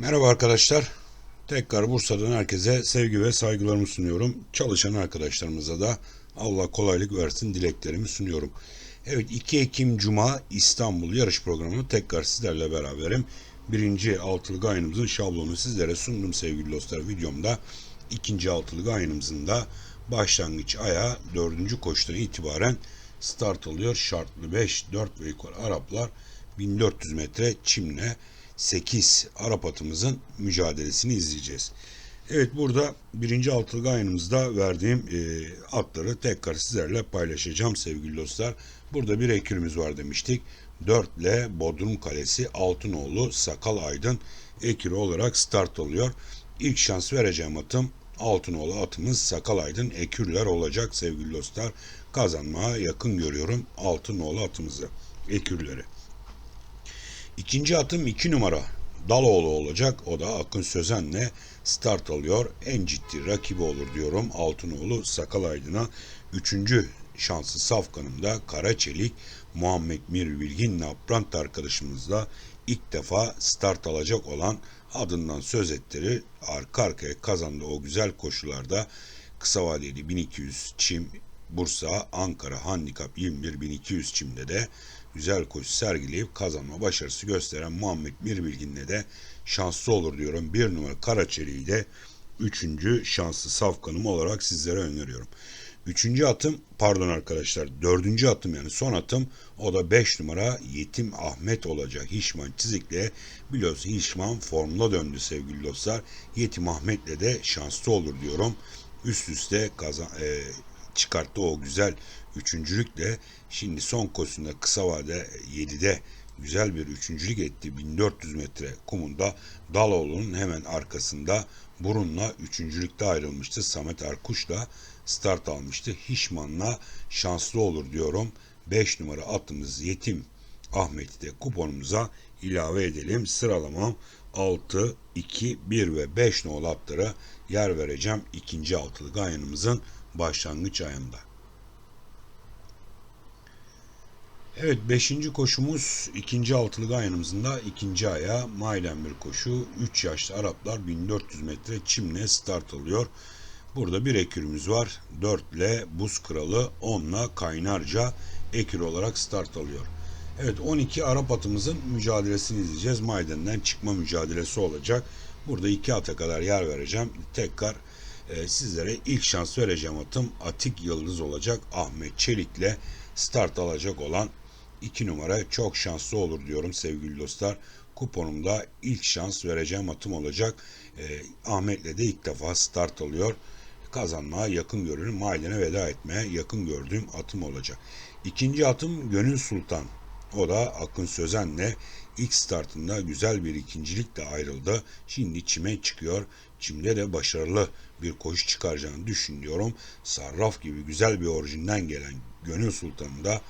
Merhaba arkadaşlar. Tekrar Bursa'dan herkese sevgi ve saygılarımı sunuyorum. Çalışan arkadaşlarımıza da Allah kolaylık versin dileklerimi sunuyorum. Evet 2 Ekim Cuma İstanbul yarış programı tekrar sizlerle beraberim. Birinci altılık ayınımızın şablonu sizlere sundum sevgili dostlar videomda. ikinci altılık ayınımızın da başlangıç aya dördüncü koşudan itibaren start alıyor. Şartlı 5, 4 ve yukarı Araplar 1400 metre çimle 8 Arap atımızın mücadelesini izleyeceğiz. Evet burada birinci altılık ayınımızda verdiğim e, atları tekrar sizlerle paylaşacağım sevgili dostlar. Burada bir ekürümüz var demiştik. 4 ile Bodrum Kalesi Altınoğlu Sakal Aydın ekürü olarak start alıyor. İlk şans vereceğim atım Altınoğlu atımız Sakal Aydın ekürler olacak sevgili dostlar. Kazanmaya yakın görüyorum Altınoğlu atımızı ekürleri. İkinci atım 2 numara Daloğlu olacak. O da Akın Sözen'le start alıyor. En ciddi rakibi olur diyorum Altınoğlu Sakal Aydın'a. Üçüncü şansı Safkan'ımda Kara Çelik Muhammed Mir Bilgin Naprant arkadaşımızla ilk defa start alacak olan adından söz ettirir. Arka arkaya kazandı o güzel koşularda kısa vadeli 1200 çim Bursa, Ankara Handikap 21 1200 çimde de güzel koşu sergileyip kazanma başarısı gösteren Muhammed Mirbilgin'le de şanslı olur diyorum. Bir numara Karaçeli'yi de üçüncü şanslı safkanım olarak sizlere öneriyorum. Üçüncü atım pardon arkadaşlar dördüncü atım yani son atım o da 5 numara Yetim Ahmet olacak. Hişman Çizik'le biliyorsun Hişman formuna döndü sevgili dostlar. Yetim Ahmet'le de şanslı olur diyorum. Üst üste kazan, e, çıkarttı o güzel üçüncülükle şimdi son koşusunda kısa vade 7'de güzel bir üçüncülük etti. 1400 metre kumunda Daloğlu'nun hemen arkasında burunla üçüncülükte ayrılmıştı. Samet Erkuş'la start almıştı. Hişman'la şanslı olur diyorum. 5 numara atımız Yetim Ahmet'i de kuponumuza ilave edelim. Sıralamam 6, 2, 1 ve 5 nolu atlara yer vereceğim. ikinci altılı ayınımızın başlangıç ayında. Evet 5. koşumuz ikinci altılı ayınımızın da ikinci aya maiden bir koşu. 3 yaşlı Araplar 1400 metre çimle start alıyor. Burada bir ekürümüz var. 4 ile Buz Kralı 10 ile Kaynarca ekür olarak start alıyor. Evet 12 Arap atımızın mücadelesini izleyeceğiz. Maiden'den çıkma mücadelesi olacak. Burada iki ata kadar yer vereceğim. Tekrar e, sizlere ilk şans vereceğim atım Atik Yıldız olacak. Ahmet Çelik'le start alacak olan 2 numara çok şanslı olur diyorum sevgili dostlar. Kuponumda ilk şans vereceğim atım olacak. E, Ahmet'le de ilk defa start alıyor. Kazanmaya yakın görürüm. Mailene veda etmeye yakın gördüğüm atım olacak. İkinci atım Gönül Sultan. O da Akın Sözen'le ilk startında güzel bir ikincilikle ayrıldı. Şimdi çime çıkıyor. Çimde de başarılı bir koşu çıkaracağını düşünüyorum. Sarraf gibi güzel bir orijinden gelen Gönül Sultan'ı da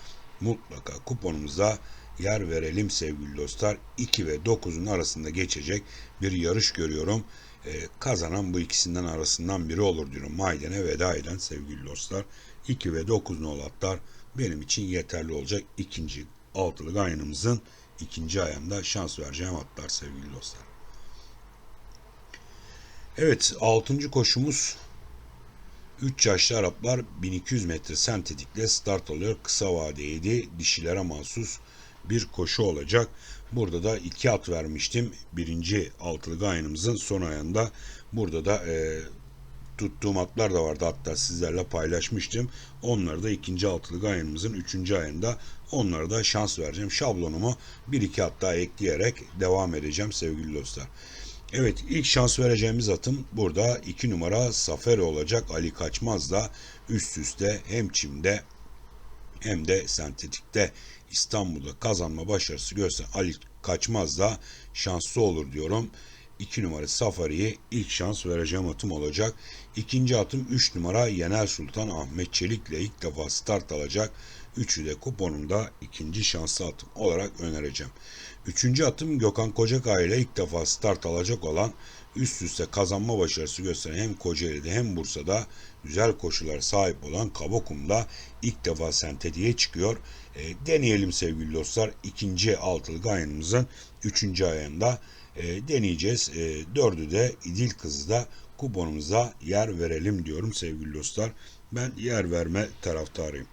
mutlaka kuponumuza yer verelim sevgili dostlar. 2 ve 9'un arasında geçecek bir yarış görüyorum. Ee, kazanan bu ikisinden arasından biri olur diyorum. Maidene veda eden sevgili dostlar. 2 ve 9 nol atlar benim için yeterli olacak. ikinci altılı ayınımızın ikinci ayında şans vereceğim atlar sevgili dostlar. Evet altıncı koşumuz 3 yaşlı Araplar 1200 metre sentetikle start alıyor. Kısa vadeydi. Dişilere mahsus bir koşu olacak. Burada da iki at vermiştim. Birinci altılı ayınımızın son ayında. Burada da e, tuttuğum atlar da vardı hatta sizlerle paylaşmıştım. Onları da ikinci altılı ayınımızın üçüncü ayında onlara da şans vereceğim. Şablonumu bir iki at daha ekleyerek devam edeceğim sevgili dostlar. Evet ilk şans vereceğimiz atım burada 2 numara Safari olacak. Ali Kaçmaz da üst üste hem çimde hem de sentetikte İstanbul'da kazanma başarısı gösteren Ali Kaçmaz da şanslı olur diyorum. 2 numara Safari'ye ilk şans vereceğim atım olacak. İkinci atım 3 numara Yener Sultan Ahmet Çelik'le ilk defa start alacak. Üçü de kuponumda ikinci şanslı atım olarak önereceğim. Üçüncü atım Gökhan Kocakay ile ilk defa start alacak olan üst üste kazanma başarısı gösteren hem Kocaeli'de hem Bursa'da güzel koşulara sahip olan Kabokum'da ilk defa sentetiğe çıkıyor. E, deneyelim sevgili dostlar. İkinci altılı gayanımızın üçüncü ayında e, deneyeceğiz. E, dördü de İdil Kızı da kuponumuza yer verelim diyorum sevgili dostlar. Ben yer verme taraftarıyım.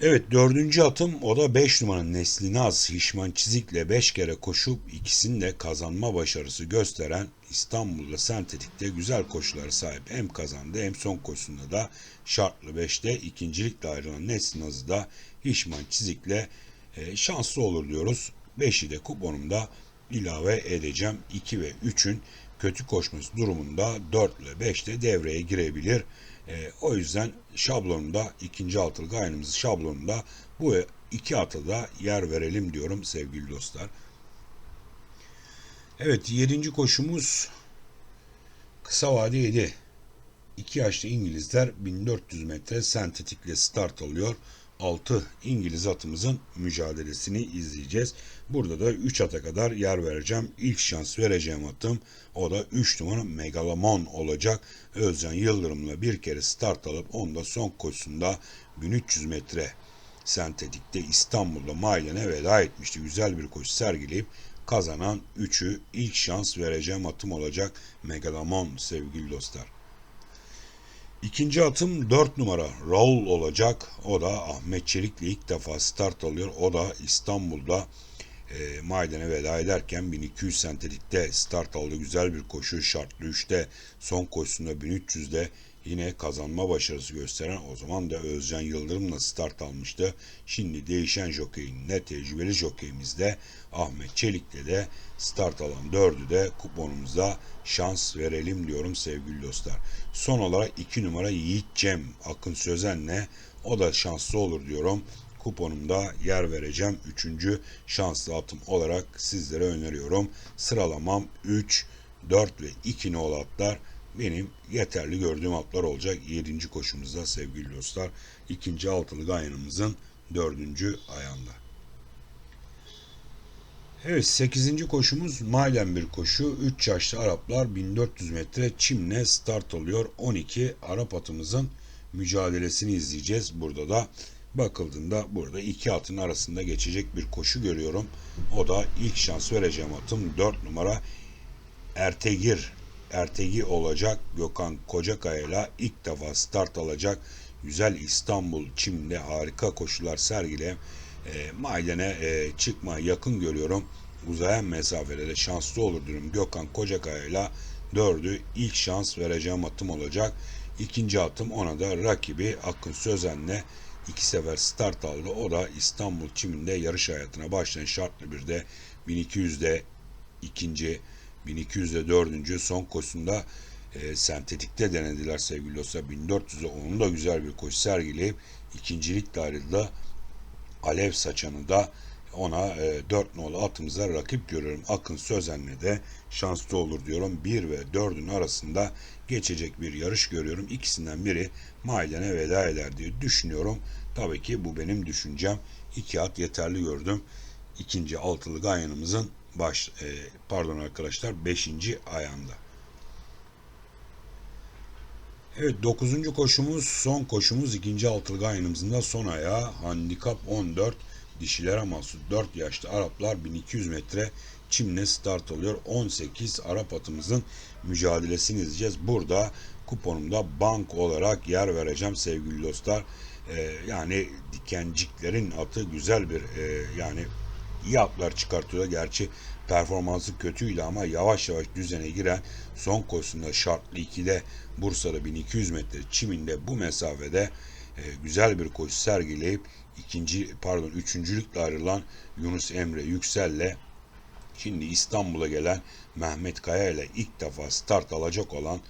Evet dördüncü atım o da 5 numaranın Neslinaz Hişman Çizik'le 5 kere koşup ikisini de kazanma başarısı gösteren İstanbul'da sentetikte güzel koşulara sahip hem kazandı hem son koşusunda da şartlı 5'te ikincilikle ayrılan Neslinaz'ı da Hişman Çizik'le e, şanslı olur diyoruz. 5'i de kuponumda ilave edeceğim. 2 ve 3'ün kötü koşması durumunda 4 ile 5 de devreye girebilir. E, o yüzden şablonunda ikinci altılı gayenimiz şablonunda bu iki atı da yer verelim diyorum sevgili dostlar. Evet yedinci koşumuz kısa vade 7. 2 yaşlı İngilizler 1400 metre sentetikle start alıyor. 6 İngiliz atımızın mücadelesini izleyeceğiz. Burada da 3 ata kadar yer vereceğim. İlk şans vereceğim atım o da 3 numara Megalomon olacak. Özcan Yıldırım'la bir kere start alıp onda son koşusunda 1300 metre sentetikte İstanbul'da Mailen'e veda etmişti. Güzel bir koşu sergileyip kazanan 3'ü ilk şans vereceğim atım olacak Megalomon sevgili dostlar. İkinci atım 4 numara Raul olacak. O da Ahmet Çelik'le ilk defa start alıyor. O da İstanbul'da e, Maiden'e veda ederken 1200 sentelikte start aldı. Güzel bir koşu şartlı 3'te son koşusunda 1300'de yine kazanma başarısı gösteren o zaman da Özcan Yıldırım'la start almıştı. Şimdi değişen jokeyin ne tecrübeli jokeyimizde Ahmet Çelik'le de start alan dördü de kuponumuza şans verelim diyorum sevgili dostlar. Son olarak 2 numara Yiğit Cem Akın Sözen'le o da şanslı olur diyorum kuponumda yer vereceğim. Üçüncü şanslı atım olarak sizlere öneriyorum. Sıralamam 3, 4 ve 2 nolu atlar benim yeterli gördüğüm atlar olacak. 7. koşumuzda sevgili dostlar. ikinci altılı gayanımızın dördüncü ayağında. Evet 8. koşumuz maiden bir koşu. 3 yaşlı Araplar 1400 metre çimle start oluyor. 12 Arap atımızın mücadelesini izleyeceğiz. Burada da bakıldığında burada iki atın arasında geçecek bir koşu görüyorum. O da ilk şans vereceğim atım 4 numara Ertegir Ertegi olacak. Gökhan Kocakaya ile ilk defa start alacak. Güzel İstanbul çimde harika koşular sergile. E, maydene e, çıkma yakın görüyorum. Uzayan mesafelerde de şanslı olur diyorum. Gökhan Kocakaya ile dördü ilk şans vereceğim atım olacak. İkinci atım ona da rakibi Akın Sözen'le iki sefer start aldı. O da İstanbul çiminde yarış hayatına başlayan şartlı bir de 1200'de ikinci 1200'de dördüncü son koşusunda e, sentetikte denediler sevgili dostlar. 1400'de onun da güzel bir koşu sergileyip ikincilik dairede alev saçanı da ona e, 4 nolu atımıza rakip görüyorum. Akın Sözen'le de şanslı olur diyorum. 1 ve 4'ün arasında geçecek bir yarış görüyorum. İkisinden biri Mailen'e veda eder diye düşünüyorum. Tabii ki bu benim düşüncem. İki at yeterli gördüm. İkinci altılı ganyanımızın baş e, pardon arkadaşlar 5. ayağında. Evet 9. koşumuz son koşumuz ikinci altılı gayenimizin de son ayağı handikap 14 dişilere mahsus 4 yaşlı Araplar 1200 metre çimle start alıyor. 18 Arap atımızın mücadelesini izleyeceğiz. Burada kuponumda bank olarak yer vereceğim sevgili dostlar. Ee, yani dikenciklerin atı güzel bir e, yani iyi atlar çıkartıyor. Gerçi performansı kötüydü ama yavaş yavaş düzene giren son koşusunda şartlı 2'de Bursa'da 1200 metre çiminde bu mesafede e, güzel bir koşu sergileyip ikinci pardon üçüncülükle ayrılan Yunus Emre Yüksel'le şimdi İstanbul'a gelen Mehmet Kaya ile ilk defa start alacak olan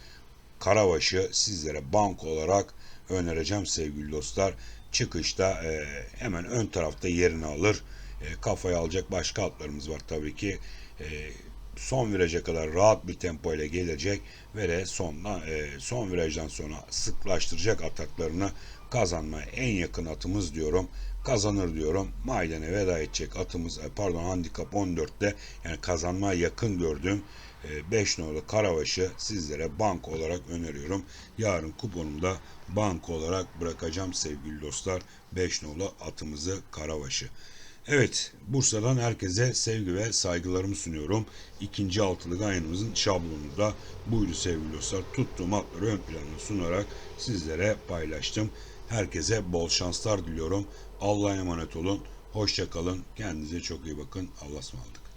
Karabaş'ı sizlere bank olarak önereceğim sevgili dostlar. Çıkışta e, hemen ön tarafta yerini alır. E, kafaya alacak başka atlarımız var tabii ki. E, son viraja kadar rahat bir tempo ile gelecek ve de sonla, e, son virajdan sonra sıklaştıracak ataklarını kazanmaya en yakın atımız diyorum. Kazanır diyorum. Maydene veda edecek atımız e, pardon handikap 14'te yani kazanmaya yakın gördüğüm 5 nolu Karabaş'ı sizlere bank olarak öneriyorum. Yarın kuponumda bank olarak bırakacağım sevgili dostlar. 5 nolu atımızı Karabaş'ı. Evet, Bursa'dan herkese sevgi ve saygılarımı sunuyorum. İkinci altılı ayınımızın şablonunu da buydu sevgili dostlar. Tuttuğum atları ön plana sunarak sizlere paylaştım. Herkese bol şanslar diliyorum. Allah'a emanet olun. Hoşça kalın. Kendinize çok iyi bakın. Allah'a ısmarladık.